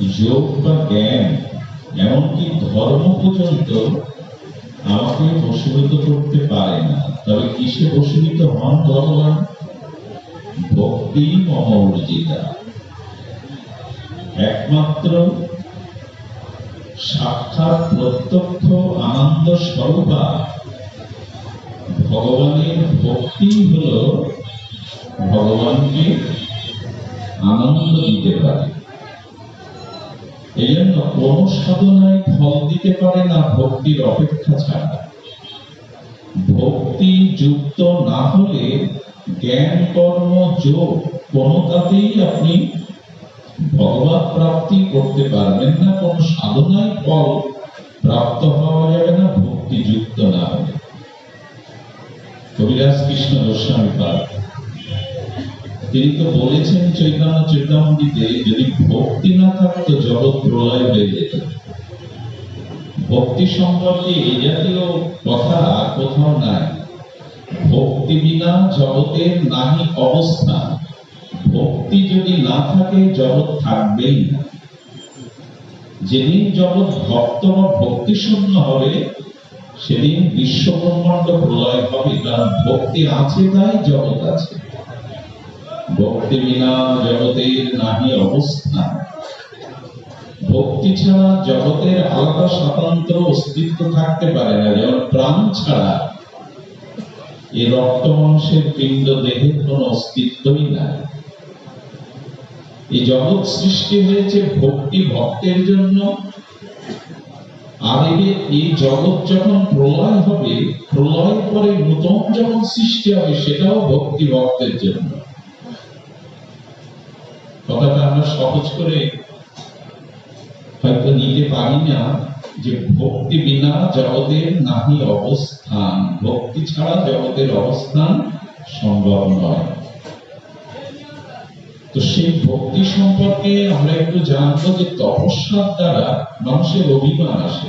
যোগ বা জ্ঞান এমনকি ধর্ম পর্যন্ত আমাকে বশীভূত করতে পারে না। তবে কিসে বশীভূত হন ভগবান? ভক্তি মম অর্জিতা একমাত্র সাক্ষাৎ প্রত্যক্ষ আনন্দ স্বরূপা। ভগবানের ভক্তি হল ভগবানকে আনন্দ দিতে পারে। এই জন্য কোন সাধনায় ফল দিতে পারে না, ভক্তির অপেক্ষা ছাড়া। ভক্তি যুক্ত না হলে জ্ঞান, কর্ম, যোগ কোনটাতেই আপনি ভগবত প্রাপ্তি করতে পারবেন না। কোন সাধনায় ফল প্রাপ্ত হওয়া যাবে না, ভক্তি যুক্ত না হলে। কবিরাজ কৃষ্ণ গোস্বামী তিনি তো বলেছেন চৈতন্য চৈতামৃতে যদি ভক্তি না থাকতো জগৎ প্রলয় হয়ে যেত। ভক্তি সম্পর্কে এই জাতীয় কথা কোথাও নাই। ভক্তি বিনা জগতের নাহি অবস্থা। ভক্তি যদি না থাকে, জগৎ থাকবেই না। যেদিন জগৎ ভক্ত বা ভক্তি শূন্য হবে, সেদিন বিশ্ব ব্রহ্মাণ্ড প্রলয় হবে। কারণ ভক্তি আছে তাই জগৎ আছে। ভক্তি বিনা জগতের নাহি অবস্থা। ভক্তি ছাড়া জগতের আলাদা স্বতন্ত্র অস্তিত্ব থাকতে পারে না, যেমন প্রাণ ছাড়া। এই রক্ত মাংসের পিণ্ড দেহের কোন অস্তিত্বই নাই। এই জগৎ সৃষ্টি হয়েছে ভক্তি ভক্তের জন্য। আর এই- জগৎ যখন প্রলয় হবে, প্রলয় পরে নূতন যখন সৃষ্টি হবে, সেটাও ভক্তি ভক্তের জন্য। কথাটা আমরা সহজ করে হয়তো নিতে পারি না যে ভক্তি বিনা জগতের নাহি অবস্থান। ভক্তি ছাড়া জগতের অবস্থান সম্ভব নয়। তো সেই ভক্তি সম্পর্কে আমরা একটু জানব যে তপস্যার দ্বারা মানুষের অভিমান আসে।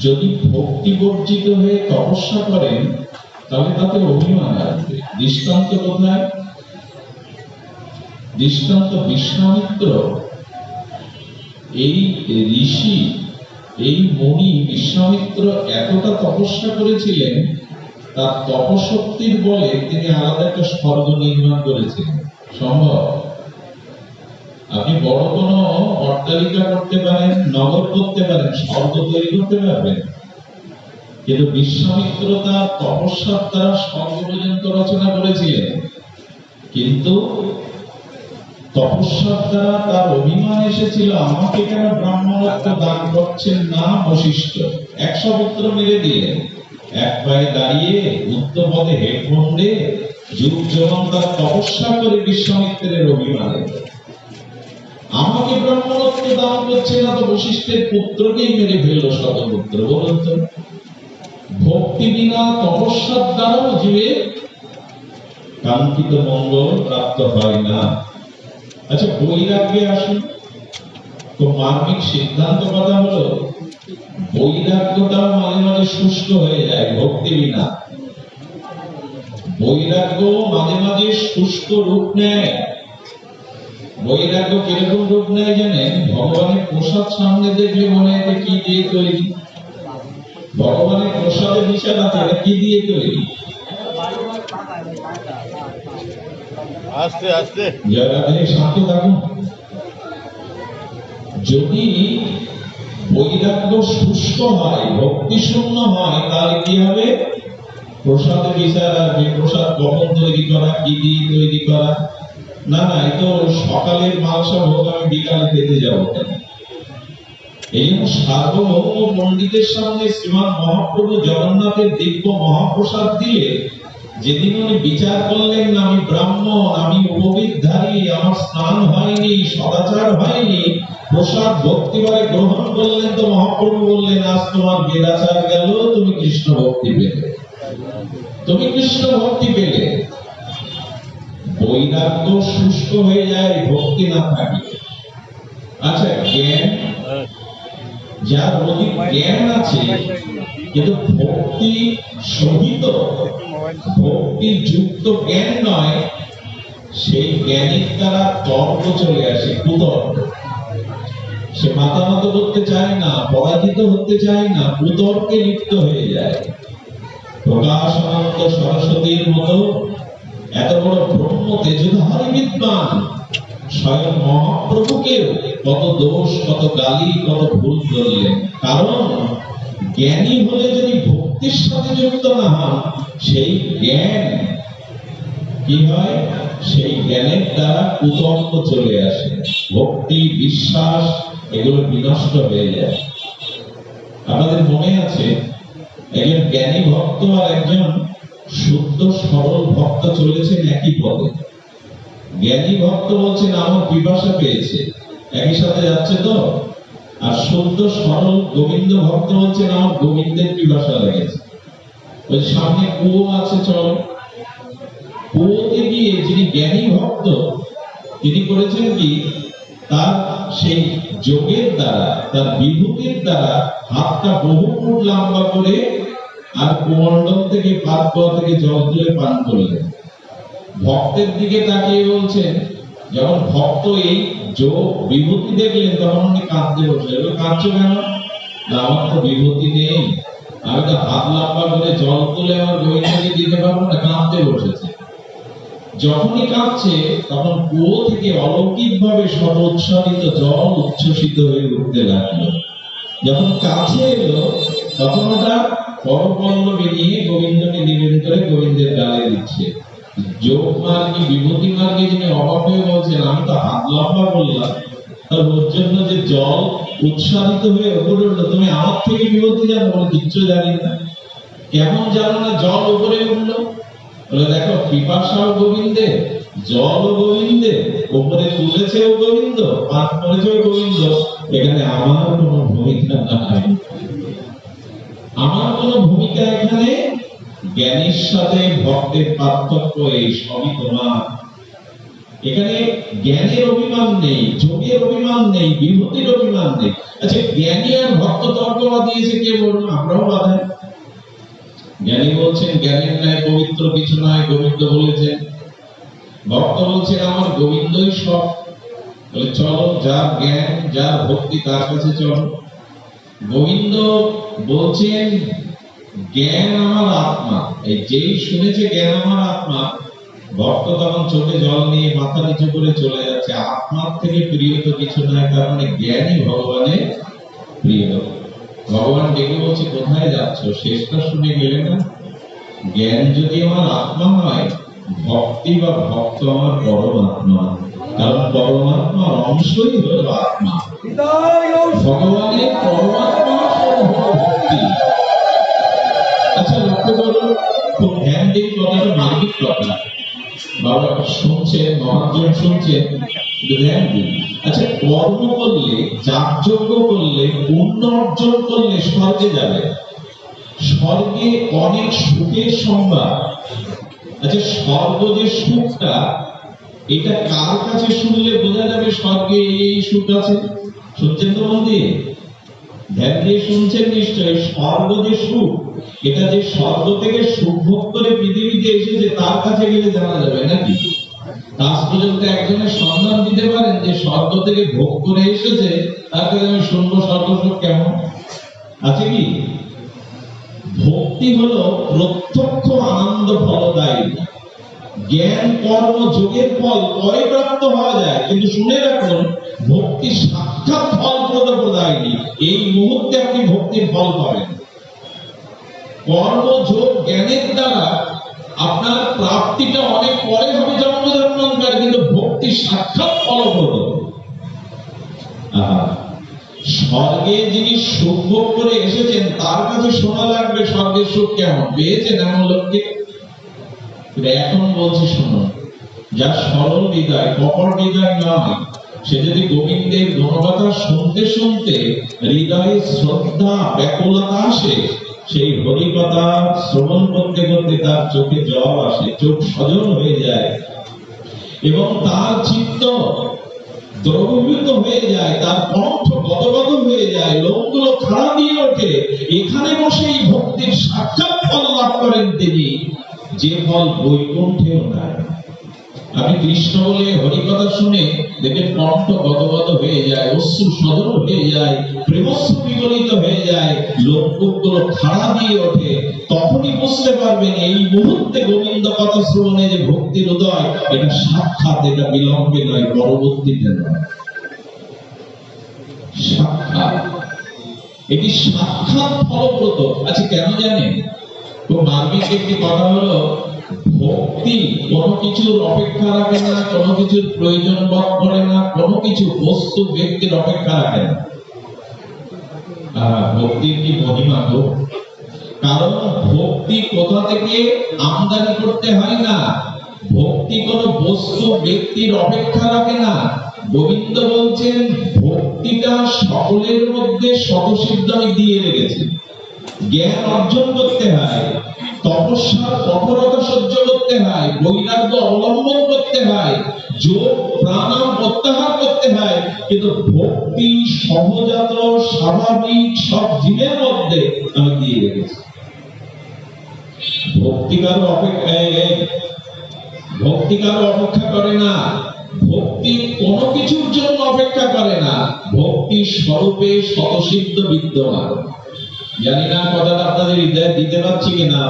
যদি ভক্তি বর্জিত হয়ে তপস্যা করেন, তাহলে তাতে অভিমান আসবে। দৃষ্টান্ত কোথায়? দৃষ্টান্ত বিশ্বামিত্র এই ঋষি, এই মণি বিশ্বামিত্র এতটা তপস্যা করেছিলেন, তার তপশক্তির বলে তিনি আলাদা একটা স্বর্গ নির্মাণ করেছিলেন সম্ভব? আপনি বড় কোন অট্টালিকা করতে পারেন, নগর করতে পারেন, স্বর্গ তৈরি করতে পারবেন। কিন্তু বিশ্বামিত্র তার তপস্যার দ্বারা স্বর্গ পর্যন্ত রচনা করেছিলেন। কিন্তু তপস্যার দ্বারা তার অভিমান এসেছিল, আমাকে কেন ব্রাহ্মণত্ব দান করছেন না, বশিষ্ঠ? একশো পুত্র মেরে দিলেন। এক পায়ে দাঁড়িয়ে উত্তপদে হেডফোন দিয়ে যুগ যখন তার তপস্যা করে বিশ্বামিত্রের অভিমানে। আমাকে ব্রাহ্মণত্ব দান করছে না তো বশিষ্ঠের পুত্রকেই মেরে ফেলল শতপুত্র, বলুন তো? ভক্তি বিনা তপস্যার দ্বারাও জীবে কাঙ্ক্ষিত মঙ্গল প্রাপ্ত হয় না। আচ্ছা বৈরাগ্যে আসুন তো মার্মিক সিদ্ধান্ত কথা হলো বৈরাগ্যটাও মাঝে মাঝে শুষ্ক হয়ে যায়, ভক্তি বিনা। বৈরাগ্য মাঝে মাঝে শুষ্ক রূপ নেয়। বৈরাগ্য কীরকম রূপ নেয় জানেন? ভগবানের প্রসাদ সামনে দেখলে মনে হয় কি দিয়ে তৈরি? ভগবানের প্রসাদে বিষয় আছে, এটা কি দিয়ে তৈরি? আস্তে আস্তে। জয়রাধে শান্ত থাকুন। যদি বৈরাগ্য শুষ্ক হয় ভক্তি শূন্য হয়, তাহলে কি হবে? প্রসাদে বিচার আসবে প্রসাদ কখন তৈরি করা দিয়ে তৈরি করা। না না, এই তো সকালের মালসা ভোগ আমি বিকালে খেতে যাব কেন? এই সার্বভৌম পণ্ডিতের সামনে শ্রীমান মহাপ্রভু জগন্নাথের দিব্য মহাপ্রসাদ দিয়ে যেদিন উনি বিচার করলেন, আমি ব্রাহ্মণ, আমি উপবিধারী আমার স্নান হয়নি, সদাচার হয়নি, প্রসাদ ভক্তিবারে গ্রহণ করলেন তো মহাপ্রভু বললেন, আজ তোমার বেদাচার গেল, তুমি কৃষ্ণ ভক্তি পেলে। তুমি কৃষ্ণ ভক্তি পেলে। বৈরাগ্য শুষ্ক হয়ে যায়, ভক্তি না থাকলে। আচ্ছা জ্ঞান? যার অধিক জ্ঞান আছে, কিন্তু ভক্তি সহিত, ভক্তি যুক্ত জ্ঞান নয়, সেই জ্ঞানীর দ্বারা তর্ক চলে আসে, কুতর্ক। সে মাথা নত করতে চায় না, পরাজিত হতে চায় না, কুতর্কে লিপ্ত হয়ে যায়। প্রকাশানন্দ সরস্বতীর মতো এত বড় ব্রহ্ম তেজধারী বিদ্বান স্বয়ং মহাপ্রভুকেও কত দোষ, কত গালি, কত ভুল করলেন কারণ, জ্ঞানী হলে যদি ভক্তির সাথে যুক্ত না হন, সেই জ্ঞান কি হয়? সেই জ্ঞানের দ্বারা কুতর্ক চলে আসে। ভক্তি, বিশ্বাস, এগুলো বিনষ্ট হয়ে যায়। আমাদের মনে আছে, একজন জ্ঞানী ভক্ত আর একজন শুদ্ধ, সরল ভক্ত চলেছেন একই পথে জ্ঞানী ভক্ত বলছেন, আমার পিপাসা পেয়েছে। একই সাথে যাচ্ছে তো? আর শুদ্ধ সরল গোবিন্দ ভক্ত বলছেন, আমার গোবিন্দের পিপাসা লেগেছে। ওই সামনে কুয়ো আছে, চলো। কুয়োতে গিয়ে যিনি জ্ঞানী ভক্ত, তিনি করেছেন কি? তার সেই যোগের দ্বারা, তার বিভূতির দ্বারা হাতটা বহু ফুট লম্বা করে আর কুমণ্ডল থেকে পাত থেকে জল তুলে পান করলেন। ভক্তের দিকে তাকিয়ে বলছেন, যখন ভক্ত এই যোগ বিভূতি দেখলেন, তখন উনি কাঁদতে এবার কাঁদছো কেন? আমার তো বিভূতি নেই। আমি তো হাত লম্বা করে জল তুলে আমার গোবিন্দকে দিতে পারব না, কাঁদতে বসেছে। যখনই কাঁদছে, তখন কুয়ো থেকে অলৌকিক ভাবে সদোৎসাহিত জল উচ্ছ্বসিত হয়ে উঠতে লাগল। যখন কাছে এলো, তখন ওটা করপল্লবে নিয়ে গোবিন্দকে নিবেদন করে গোবিন্দের গালে দিচ্ছে। যোগ মার্গে বিভূতি মার্গে যিনি হয়ে বলছেন আমি তো হাত লম্বা বললাম তার ওর জন্য যে জল উৎসাহিত হয়ে উপরে উঠল। তুমি আমার থেকে বিভূতি জানো বলে কিচ্ছু জানি না। কেমন জানো না জল উপরে উঠল? বলে দেখো পিপাসাও গোবিন্দে, জল গোবিন্দে, উপরে তুলেছেও গোবিন্দ পাঠ করেছেও গোবিন্দ। এখানে আমার কোনো ভূমিকা নাই। আমার কোনো ভূমিকা এখানে জ্ঞানীর সাথে ভক্তের পার্থক্য এই সবই তোমার। এখানে জ্ঞানের অভিমান নেই, যোগের অভিমান নেই বিভূতির অভিমান নেই। আচ্ছা জ্ঞানী আর ভক্ত তর্ক দিয়েছে কে বলুন? আমরাও বাধাই জ্ঞানী বলছেন, জ্ঞানের ন্যায় পবিত্র কিছু নয় গোবিন্দ বলেছেন। ভক্ত বলছেন, আমার গোবিন্দই সব। বলে, চলো, যার জ্ঞান, যার ভক্তি তার কাছে চলো। গোবিন্দ বলছেন জ্ঞান আমার আত্মা এই যেই শুনেছে জ্ঞান আমার আত্মা ভক্ত তখন চোখে জল নিয়ে মাথা নিচু করে চলে যাচ্ছে। আত্মার থেকে প্রিয় তো কিছু নয় তার মানে জ্ঞানই ভগবানের প্রিয়। ভগবান ডেকে বলছে কোথায় যাচ্ছ? শেষটা শুনে গেলে না জ্ঞান যদি আমার আত্মা হয় ভক্তি বা ভক্ত আমার পরমাত্মা। কারণ পরমাত্মার অংশই হলো আত্মা। ভগবানের পরমাত্মা ভক্তি। আচ্ছা লক্ষ্য করুন খুব ধ্যান দিন কথাটা মার্মিক কথা। বাবা শুনছেন, মহাজন শুনছেন ধ্যান দিন আচ্ছা কর্ম করলে, যাগযজ্ঞ করলে, পুণ্য অর্জন করলে স্বর্গে যাবে। স্বর্গে অনেক সুখের সংবাদ। আচ্ছা স্বর্গ যে সুখটা, এটা কার কাছে শুনলে বোঝা যাবে স্বর্গে এই সুখ আছে? শুনছেন তো মন দিয়ে ধ্যান দিয়ে শুনছেন নিশ্চয় স্বর্গ যে সুখ, এটা যে স্বর্গ থেকে সুখ ভোগ করে পৃথিবীতে এসেছে তার কাছে গেলে জানা যাবে নাকি? আজ পর্যন্ত একজনের সন্ধান দিতে পারেন যে স্বর্গ থেকে ভোগ করে এসেছে, তার কাছে আমি শুনব স্বর্গ কেমন? আছে কি? ভক্তি হলো প্রত্যক্ষ আনন্দ ফলদায়ী। জ্ঞান, কর্ম, যোগের ফল পরে প্রাপ্ত হওয়া যায়, কিন্তু শুনে রাখুন, ভক্তি সাক্ষাৎ ফল প্রদ প্রদায়নি এই মুহূর্তে আপনি ভক্তির ফল পাবেন। কর্ম, যোগ, জ্ঞানের দ্বারা আপনার প্রাপ্তিটা অনেক পরে হবে জন্ম জন্মান্তর কিন্তু ভক্তি সাক্ষাৎ ফলপ্রদ স্বর্গে যিনি সুখ ভোগ করে এসেছেন, তার কাছে শোনা লাগবে স্বর্গের সুখ কেমন? পেয়েছেন এমন লোককে? কিন্তু এখন বলছি যার সরল হৃদয় কপট হৃদয় নয় সে যদি গোবিন্দের শুনতে শুনতে হৃদয়ে শ্রদ্ধা, ব্যাকুলতা আসে, সেই শ্রবণ করতে করতে তার চোখে জল আসে, চোখ সজল হয়ে যায়। এবং তার চিত্ত দ্রবীভূত হয়ে যায়, তার কণ্ঠ গদগদ হয়ে যায়, লোকগুলো খাড়া দিয়ে ওঠে। এখানে বসেই ভক্তির সাক্ষাৎ লাভ করেন তিনি। যে ফল বৈকুণ্ঠেও নাই। আমি কৃষ্ণ বলে হরিকথা শুনে দেখেন কণ্ঠ গদগদ হয়ে যায়, অশ্রু সদর হয়ে যায় প্রেমস্ব বিগলিত হয়ে যায়, লোকগুলো খাড়া দিয়ে ওঠে। তখনই বুঝতে পারবেন এই মুহূর্তে গোবিন্দ কথা শ্রবণে যে ভক্তির উদয়, এটা সাক্ষাৎ, এটা বিলম্বে নয়, পরবর্তীতে নয়। সাক্ষাৎ। এটি সাক্ষাৎ ফলপ্রদ। আচ্ছা কেন জানেন? তো মার্মিক একটি কথা হলো ভক্তি, কোনো কিছুর অপেক্ষা রাখে না, কোনো কিছুর প্রয়োজন বোধ করে না, কোনো কিছু বস্তু ব্যক্তির অপেক্ষা রাখে না। ভক্তির কি মহিমা গো? কারণ ভক্তি কোথা থেকে আমদানি করতে হয় না? ভক্তি কোন বস্তু ব্যক্তির অপেক্ষা রাখে না। গোবিন্দ বলছেন, ভক্তিটা সকলের মধ্যে স্বতঃসিদ্ধ আমি দিয়ে রেখেছি। জ্ঞান অর্জন করতে হয়, তপস্যার কঠোরতা সহ্য করতে হয়, বৈরাগ্য অবলম্বন করতে হয়, যোগ, প্রাণায়াম প্রত্যাহার করতে হয়, কিন্তু ভক্তি, সহজাত, স্বাভাবিক, সব জীবের মধ্যে আমি দিয়ে রেখেছি। ভক্তি কারও অপেক্ষা ভক্তি কারও অপেক্ষা করে না, ভক্তি কোনো কিছুর জন্য অপেক্ষা করে না, ভক্তি স্বরূপে স্বতঃসিদ্ধ বিদ্যমান। জানি না কথাটা আপনাদের হৃদয়ে দিতে পারছি কিনা।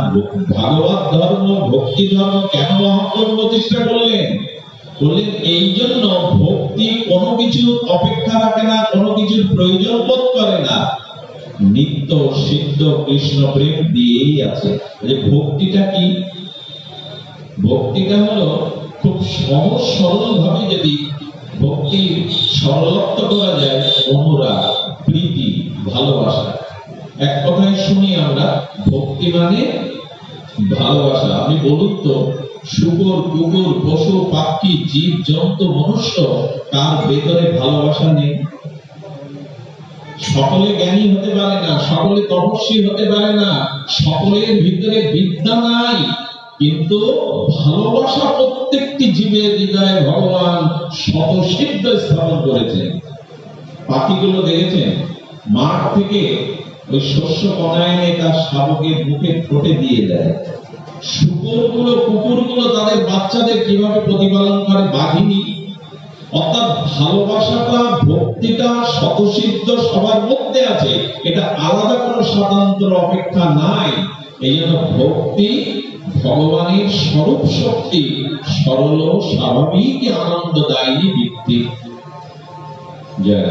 ভাগবত ধর্ম, ভক্তি ধর্ম কেন মহাপ্রভু প্রতিষ্ঠা করলেন? বললেন এই জন্য ভক্তি কোনো কিছুর অপেক্ষা রাখে না, কোনো কিছুর প্রয়োজন বোধ করে না। নিত্য সিদ্ধ কৃষ্ণ প্রেম দিয়েই আছে। যে ভক্তিটা কি? ভক্তিটা হলো খুব সহজ সরল ভাবে যদি ভক্তি সরলত্ব করা যায়, অনুরাগ, প্রীতি, ভালোবাসা। এক কথায় শুনি আমরা ভক্তি মানে ভালোবাসা। আপনি বলুন তো, শুকর, কুকুর, পশু, পাখি, জীব, জন্তু, মনুষ্য তার ভেতরে ভালোবাসা নেই? সকলে জ্ঞানী হতে পারে না, সকলে তপস্বী হতে পারে না, সকলের ভিতরে বিদ্যা নাই। কিন্তু ভালোবাসা প্রত্যেকটি জীবের হৃদয়ে ভগবান শতসিদ্ধ স্থাপন করেছেন। পাখিগুলো দেখেছেন? মাঠ থেকে ওই শস্য এনে তার শাবকের মুখে ঠোঁটে দিয়ে দেয়। কুকুরগুলো তাদের বাচ্চাদের কীভাবে প্রতিপালন করে বাঘিনী? অর্থাৎ ভালোবাসাটা, ভক্তিটা, স্বতঃসিদ্ধ সবার মধ্যে আছে। এটা আলাদা কোনো অপেক্ষা নাই। এই জন্য ভক্তি ভগবানের স্বরূপ শক্তি, সরল স্বাভাবিক আনন্দদায়ী বৃত্তি জয়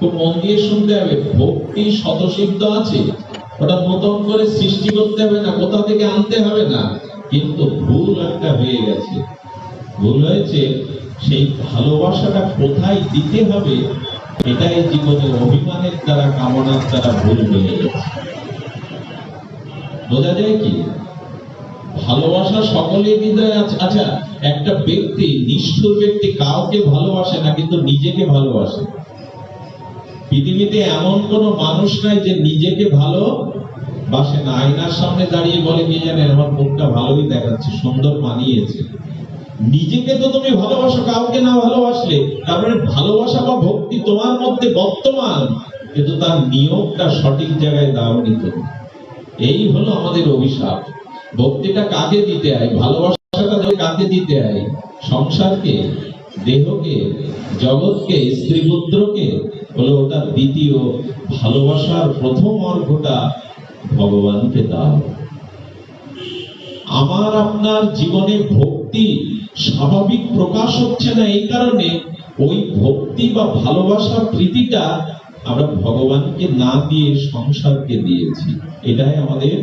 খুব মন দিয়ে শুনতে হবে। ভক্তি শতসিদ্ধ আছে। ওটা নতুন করে সৃষ্টি করতে হবে না, কোথা থেকে আনতে হবে না। কিন্তু ভুল একটা হয়ে গেছে। ভুল হয়েছে, সেই ভালোবাসাটা কোথায় দিতে হবে, এটাই জীবনে অভিমানের দ্বারা, কামনার দ্বারা ভুল হয়ে গেছে। বোঝা যায় কি? ভালোবাসা সকলের হৃদয়ে আছে। আচ্ছা একটা ব্যক্তি নিষ্ঠুর ব্যক্তি কাউকে ভালোবাসে না, কিন্তু নিজেকে ভালোবাসে। পৃথিবীতে এমন কোন মানুষ নাই যে নিজেকে ভালো বাসে না। আয়নার সামনে দাঁড়িয়ে বলে, কি জানেন আমার মুখটা ভালোই দেখাচ্ছে, সুন্দর মানিয়েছে। নিজেকে তো তুমি ভালোবাসো, কাউকে না ভালোবাসলে। তারপরে ভালোবাসা বা ভক্তি তোমার মধ্যে বর্তমান, কিন্তু তার নিয়োগটা সঠিক জায়গায় দাওনি তুমি এই হলো আমাদের অভিশাপ। ভক্তিটা কাকে দিতে হয়? ভালোবাসাটা কাকে দিতে হয়? সংসারকে? দেহকে, জগৎকে স্ত্রী পুত্রকে হলো ওটা দ্বিতীয় ভালোবাসার প্রথম অর্ঘটা ভগবানকে দাও। আমার আপনার জীবনে ভক্তি স্বাভাবিক প্রকাশ হচ্ছে না এই কারণে ওই ভক্তি বা ভালোবাসা প্রীতিটা আমরা ভগবানকে না দিয়ে সংসারকে দিয়েছি। এটাই আমাদের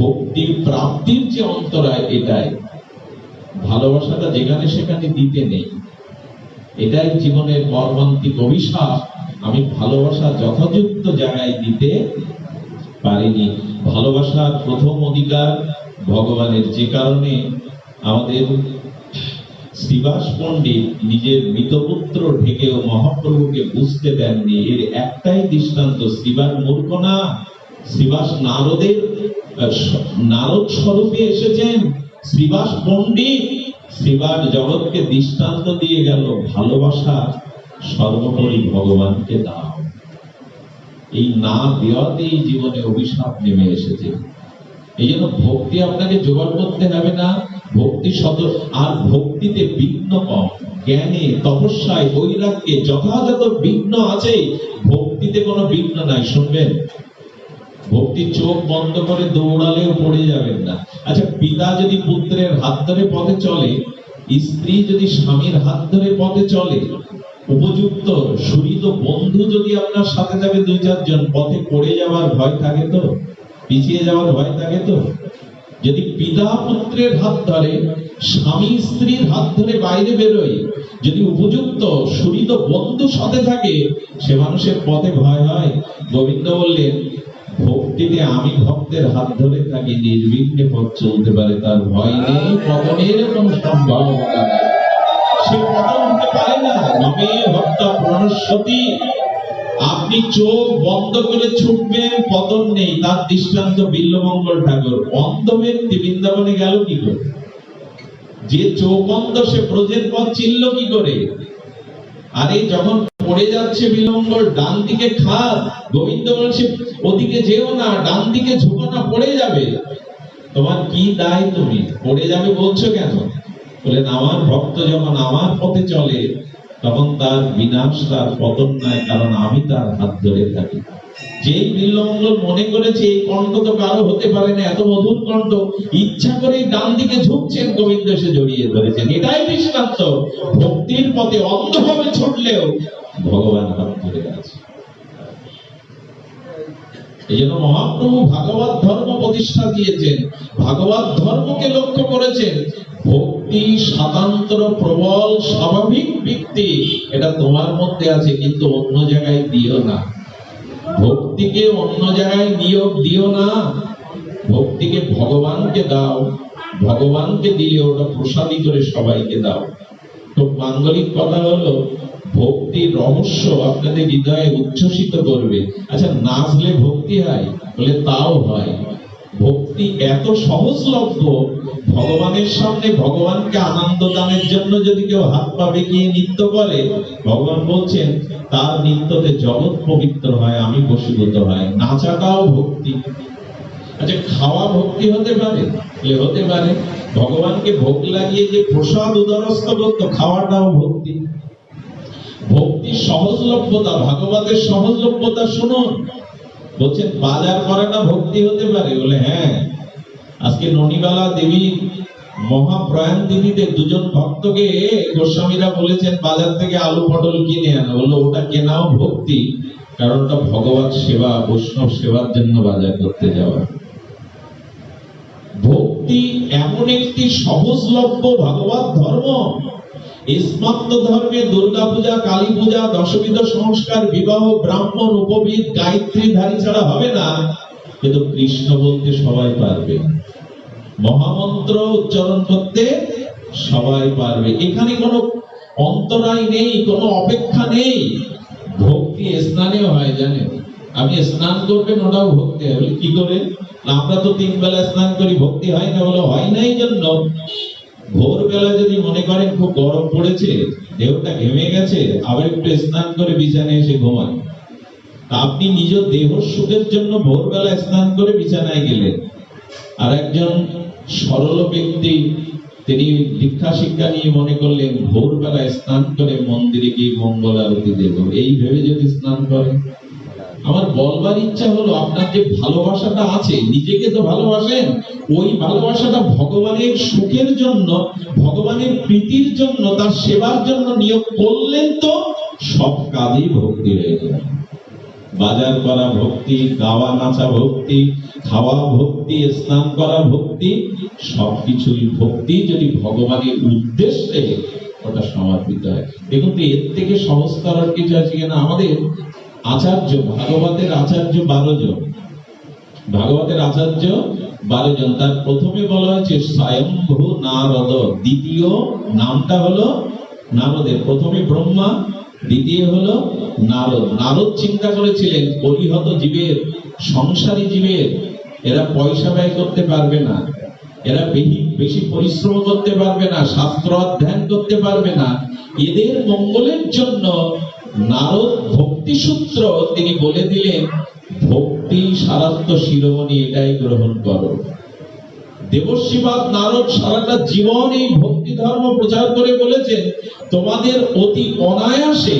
ভক্তির প্রাপ্তির যে অন্তরায় এটাই। ভালোবাসাটা যেখানে সেখানে দিতে নেই। এটাই জীবনের মর্মান্তিক অভিশাপ। আমি ভালোবাসা যথাযুক্ত জায়গায় দিতে পারিনি। ভালোবাসার প্রথম অধিকার ভগবানের। যে কারণে আমাদের শ্রীবাস পণ্ডিত নিজের মৃতপুত্র ঢেকেও মহাপ্রভুকে বুঝতে দেননি। এর একটাই দৃষ্টান্ত শ্রীবাস মূর্খ না শ্রীবাস নারদের নারদ স্বরূপে এসেছেন। শ্রীবাস পণ্ডিত শ্রীবাস জগৎকে দৃষ্টান্ত দিয়ে গেল ভালোবাসা সর্বোপরি ভগবানকে দাও। এই না দেওয়াতেই জীবনে অভিশাপ নেমে এসেছে। এই জন্য ভক্তি আপনাকে জোগাড় করতে হবে না। ভক্তি শত আর ভক্তিতে বিঘ্ন কম। জ্ঞানে, তপস্যায়, বৈরাগ্যে যথাযথ বিঘ্ন আছে। ভক্তিতে কোনো বিঘ্ন নাই, শুনবেন? ভক্তি চোখ বন্ধ করে দৌড়ালেও পড়ে যাবেন না। আচ্ছা পিতা যদি পুত্রের হাত ধরে পথে চলে, স্ত্রী যদি স্বামীর হাত ধরে পথে চলে, উপযুক্ত সুরিত বন্ধু যদি আপনার সাথে যাবে দুই চারজন, পথে পড়ে যাওয়ার ভয় থাকে তো? পিছিয়ে যাওয়ার ভয় থাকে তো? যদি পিতা পুত্রের হাত ধরে, স্বামী স্ত্রীর হাত ধরে বাইরে বেরোয়, যদি উপযুক্ত সুরিত বন্ধু সাথে থাকে, সে মানুষের পথে ভয় হয়। গোবিন্দ বললেন ভক্তিতে আমি ভক্তের হাত ধরে থাকি নির্বিঘ্নে পথ চলতে পারে, তার ভয় নেই, পতনের কোনো সম্ভাবনা নেই। সে পতন হতে পারে না নমে ভক্ত প্রণস্বতী আপনি চোখ বন্ধ করে ছুটবেন, পতন নেই, তার দৃষ্টান্ত বিল্লমঙ্গল ঠাকুর। অন্ধ ব্যক্তি বৃন্দাবনে গেল কি করে? যে চোখ অন্ধ, সে ব্রজের পথ চিনল কি করে? আরে, যখন পড়ে যাচ্ছে বিলম্বল ডান দিকে খাদ গোবিন্দ বলছে, ওদিকে যেও না, ডান দিকে ঝুঁকো না পড়ে যাবে। তোমার কি দায় তুমি? পড়ে যাবে বলছো কেন? বলেন আমার ভক্ত যখন আমার পথে চলে, তখন তার বিনাশ, তার পতন নয় কারণ আমি তার হাত ধরে থাকি। যেই বিল্লমঙ্গল মনে করেছে, এই কণ্ঠ তো কারও হতে পারে না, এত মধুর কণ্ঠ, ইচ্ছা করে ডান দিকে ঝুঁকছেন গোবিন্দ সে জড়িয়ে ধরেছেন। এটাই দৃষ্টান্ত। ভক্তির পথে অন্ধভাবে ছুটলেও ভগবান হাত ধরে আছে এই জন্য মহাপ্রভু ভাগবত ধর্ম প্রতিষ্ঠা দিয়েছেন। ভাগবত ধর্মকে লক্ষ্য করেছেন। ভক্তি স্বাতন্ত্র প্রবল স্বাভাবিক ব্যক্তি এটা তোমার মধ্যে আছে, কিন্তু অন্য জায়গায় দিও না। ভক্তিকে অন্য জায়গায় নিয়োগ দিও না। ভক্তিকে ভগবানকে দাও, ভগবানকে দিলে ওটা প্রসাদী করে সবাইকে দাও। তো মাঙ্গলিক কথা হলো ভক্তির রহস্য আপনাদের হৃদয়ে উচ্ছ্বসিত করবে। আচ্ছা নাচলে ভক্তি হয় বলে তাও হয়। ভক্তি এত সহজলভ্য, ভগবানের সামনে ভগবানকে আনন্দ দানের জন্য যদি কেউ হাত পা বেঁকিয়ে নৃত্য করে, ভগবান বলছেন, তার নৃত্যতে জগৎ পবিত্র হয়, আমি বশীভূত হয়। নাচাটাও ভক্তি। আচ্ছা খাওয়া ভক্তি হতে পারে? হতে পারে। ভগবানকে ভোগ লাগিয়ে যে প্রসাদ উদরস্থ করতো, খাওয়াটাও ভক্তি। ভক্তির সহজলভ্যতা, ভাগবতের সহজলভ্যতা শুনুন। বলছেন, বাজার করাটা ভক্তি হতে পারে? বলে হ্যাঁ। আজকে ননিবালা দেবী মহাপ্রয়াণ দিদিতে দুজন ভক্তকে গোস্বামীরা বলেছেন, বাজার থেকে আলু পটল কিনে আনো। বলল, ওটা কেনাও ভক্তি কারণ ওটা ভগবত সেবা, বৈষ্ণব সেবার জন্য বাজার করতে যাওয়া। ভক্তি এমন একটি সহজলভ্য ভগবত ধর্ম ধর্মে দুর্গা পূজা কালী পূজা দশবিধ সংস্কার, বিবাহ, ব্রাহ্মণ উপবিদ গায়ত্রী ধারী ছাড়া হবে না। কিন্তু কৃষ্ণ বলতে সবাই পারবে। মহামন্ত্র উচ্চারণ করতে সবাই পারবে। এখানে কোনো অন্তরায় নেই, কোনো অপেক্ষা নেই। ভক্তি স্নানেও হয়, জানেন? আপনি স্নান করবেন, ওটাও ভক্তি হয়। কি করে? আমরা তো তিন বেলা স্নান করি, ভক্তি হয় না বলে হয় নাই জন্য ভোরবেলা যদি মনে করেন খুব গরম পড়েছে, দেহটা ঘেমে গেছে, আবার একটু স্নান করে বিছানায় এসে ঘুমান। আপনি নিজ দেহ সুখের জন্য ভোরবেলা স্নান করে বিছানায় গেলেন। আর একজন সরল ব্যক্তি, তিনি দীক্ষা শিক্ষা নিয়ে মনে করলেন, ভোরবেলা স্নান করে মন্দিরে গিয়ে মঙ্গল আরতি দেব। এই ভেবে যদি স্নান করেন আমার বলবার ইচ্ছা হলো আপনার যে ভালোবাসাটা আছে, নিজেকে তো ভালোবাসেন, ওই ভালোবাসাটা ভগবানের সুখের জন্য, ভগবানের প্রীতির জন্য, তার সেবার জন্য নিয়োগ করলেন তো সব কাজই ভক্তি হয়ে যাবে বাজার করা ভক্তি, গাওয়া নাচা ভক্তি, খাওয়া ভক্তি, স্নান করা ভক্তি, সবকিছুই ভক্তি যদি ভগবানের উদ্দেশ্যে ওটা সমর্পিত হয়। দেখুন তো, এর থেকে সহজ করার কিছু আছে কিনা আমাদের। আচার্য, ভাগবতের আচার্য বারো জন। ভাগবতের আচার্য বারো জন। তার প্রথমে বলা হয়েছে স্বয়ংভূ নারদ দ্বিতীয় নামটা হলো নারদের। প্রথমে ব্রহ্মা, দ্বিতীয় হলো নারদ। নারদ চিন্তা করেছিলেন পরিহত জীবের, সংসারী জীবের, এরা পয়সা ব্যয় করতে পারবে না। এরা বেশি বেশি পরিশ্রম করতে পারবে না, শাস্ত্র অধ্যয়ন করতে পারবে না। এদের মঙ্গলের জন্য নারদ ভক্তি সূত্র তিনি বলে দিলেন, ভক্তি সারাত্ম শিরোমণি এটাই গ্রহণ করো। দেবশ্রীবাদ নারদ সারাটা জীবন এই ভক্তি ধর্ম প্রচার করে বলেছেন, তোমাদের অতি অনায়াসে,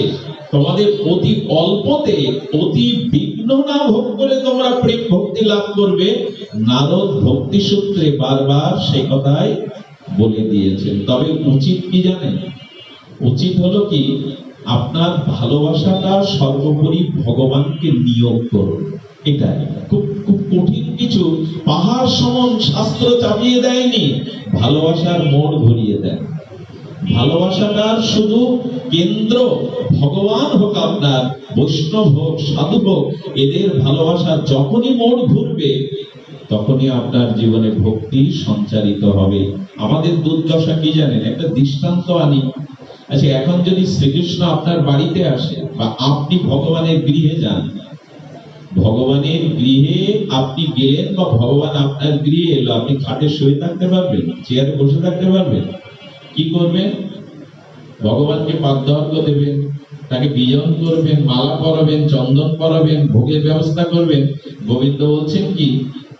তোমাদের অতি অল্পতে, অতি বিঘ্ন না ভোগ করে তোমরা প্রেম ভক্তি লাভ করবে? নারদ ভক্তি সূত্রে বারবার সে কথাই বলে দিয়েছেন। তবে উচিত কি জানেন? উচিত হলো কি আপনার ভালোবাসাটা সর্বোপরি ভগবানকে নিয়োগ করুন। এটাই। খুব খুব কঠিন কিছু। পাহাড় সমান শাস্ত্র চাপিয়ে দেয়নি, ভালোবাসার মোড় ঘুরিয়ে দেয় ভালোবাসাটার শুধু কেন্দ্র ভগবান হোক আপনার, বৈষ্ণব হোক, সাধু হোক, এদের ভালোবাসা যখনই মোড় ঘুরবে, তখনই আপনার জীবনে ভক্তি সঞ্চারিত হবে। আমাদের দুর্দশা কি জানেন? একটা দৃষ্টান্ত আনি। আচ্ছা এখন যদি শ্রীকৃষ্ণ আপনার বাড়িতে আসে বা আপনি ভগবানের গৃহে যান, ভগবানের গৃহে আপনি গেলেন বা ভগবান আপনার গৃহে এলো, আপনি খাটে শুয়ে থাকতে পারবেন, চেয়ারে বসে থাকতে পারবেন, কি করবেন? ভগবানকে পাদ্যার্ঘ দেবেন, তাকে বিজন করবেন, মালা পরাবেন, চন্দন পরাবেন, ভোগের ব্যবস্থা করবেন। গোবিন্দ বলছেন কি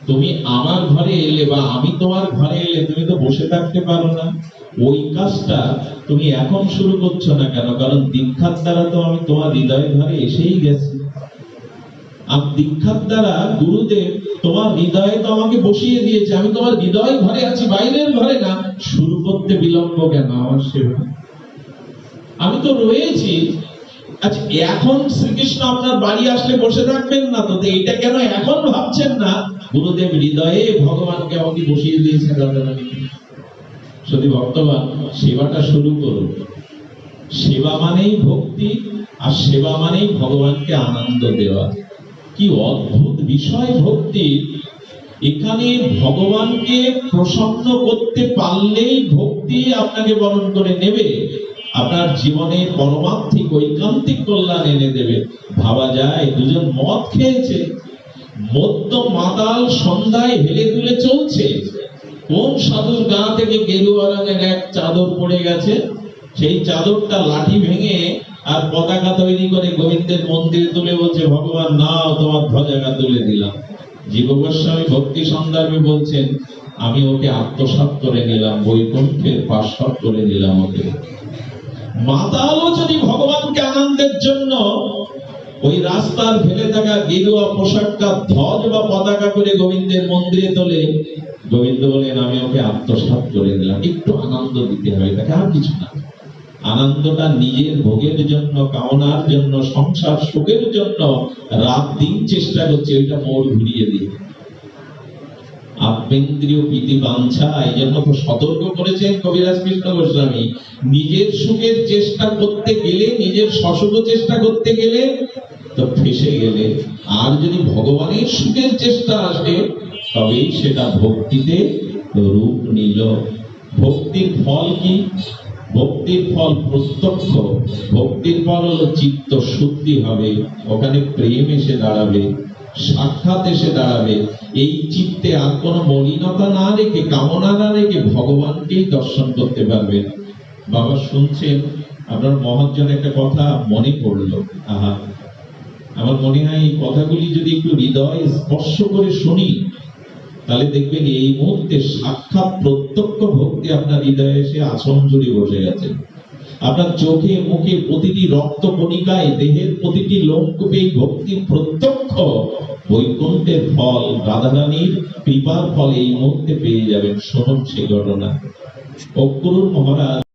তুমি আমার ঘরে এলে বা আমি তোমার ঘরে এলে তুমি তো বসে থাকতে পারো না। ওই কাজটা তুমি এখন শুরু করছ না কেন? কারণ দীক্ষার দ্বারা তো আমি তোমার হৃদয় ঘরে এসেই গেছি। আর দীক্ষার দ্বারা গুরুদেব তোমার হৃদয়ে তো আমাকে বসিয়ে দিয়েছে। আমি তোমার হৃদয় ঘরে আছি, বাইরের ঘরে না। শুরু করতে বিলম্ব কেন আমার সেবা? আমি তো রয়েছি আচ্ছা এখন শ্রীকৃষ্ণ আপনার বাড়ি আসলে বসে থাকবেন না তো? এটা কেন এখন ভাবছেন না? গুরুদেব হৃদয়ে ভগবানকে আমাকে বসিয়ে দিয়েছেন যদি ভক্তবান সেবাটা শুরু করুন। সেবা মানেই ভক্তি, আর সেবা মানেই ভগবানকে আনন্দ দেওয়া। কি অদ্ভুত বিষয় ভক্তি। এখানে ভগবানকে প্রসন্ন করতে পারলেই ভক্তি আপনাকে বরণ করে নেবে। আপনার জীবনে পরমার্থিক, ঐকান্তিক কল্যাণ এনে দেবে। ভাবা যায়, দুজন মদ খেয়েছে। মদ্য মাতাল সন্ধ্যায় হেলে তুলে চলছে। কোন সাধুর গা থেকে গেরুয়া রঙের এক চাদর পড়ে গেছে? সেই চাদরটা লাঠি ভেঙে আর পতাকা তৈরি করে গোবিন্দের মন্দিরে তুলে বলছে, ভগবান, নাও তোমার ধ্বজাকা তুলে দিলাম। জীব গোস্বামী ভক্তি সন্দর্ভে বলছেন, আমি ওকে আত্মসাৎ করে নিলাম, বৈকুণ্ঠের পাশাত করে নিলাম ওকে। মাতালও যদি ভগবানকে আনন্দের জন্য ওই রাস্তার ফেলে থাকা গেরুয়া পোশাকটা ধ্বজ বা পতাকা করে গোবিন্দের মন্দিরে তোলে, গোবিন্দ বলেন আমি ওকে আত্মসাৎ করে দিলাম। একটু আনন্দ দিতে হবে, তাকে আর কিছু না। আনন্দটা নিজের ভোগের জন্য, কামনার জন্য, সংসার সুখের জন্য রাত দিন চেষ্টা করছে, ওইটা মোড় ঘুরিয়ে দিয়ে। আভ্যন্তরীয় প্রীতি বাঞ্ছা, এই জন্য সতর্ক করেছেন কবিরাজ কৃষ্ণ গোস্বামী। নিজের সুখের চেষ্টা করতে গেলে, নিজের সসুখ চেষ্টা করতে গেলে তো ফেসে গেলে। আর যদি ভগবানের সুখের চেষ্টা আসে, তবেই সেটা ভক্তিতে রূপ নিল। ভক্তির ফল কি? ভক্তির ফল প্রত্যক্ষ, ভক্তির ফল হলো চিত্ত শুদ্ধি হবে, ওখানে প্রেম এসে দাঁড়াবে। সাক্ষাৎ এসে দাঁড়াবে। এই চিত্তে আর কোনো মলিনতা না রেখে, কামনা না রেখে ভগবানকেই দর্শন করতে পারবেন বাবা শুনছেন, আপনার মহাজন একটা কথা মনে পড়ল। আহা, আমার মনে হয় এই কথাগুলি যদি একটু হৃদয় স্পর্শ করে শুনি, তাহলে দেখবেন এই মুহূর্তে সাক্ষাৎ প্রত্যক্ষ ভক্তি আপনার হৃদয়ে এসে আসন জুড়ে বসে গেছে। আপনার চোখে, মুখে প্রতিটি রক্ত কণিকায় দেহের প্রতিটি লোমকূপে ভক্তি প্রত্যক্ষ। বৈকুণ্ঠের ফল, রাধারানীর কৃপার ফল এই মুহূর্তে পেয়ে যাবেন। শুনুন সেই ঘটনা। অক্রুর মহারাজ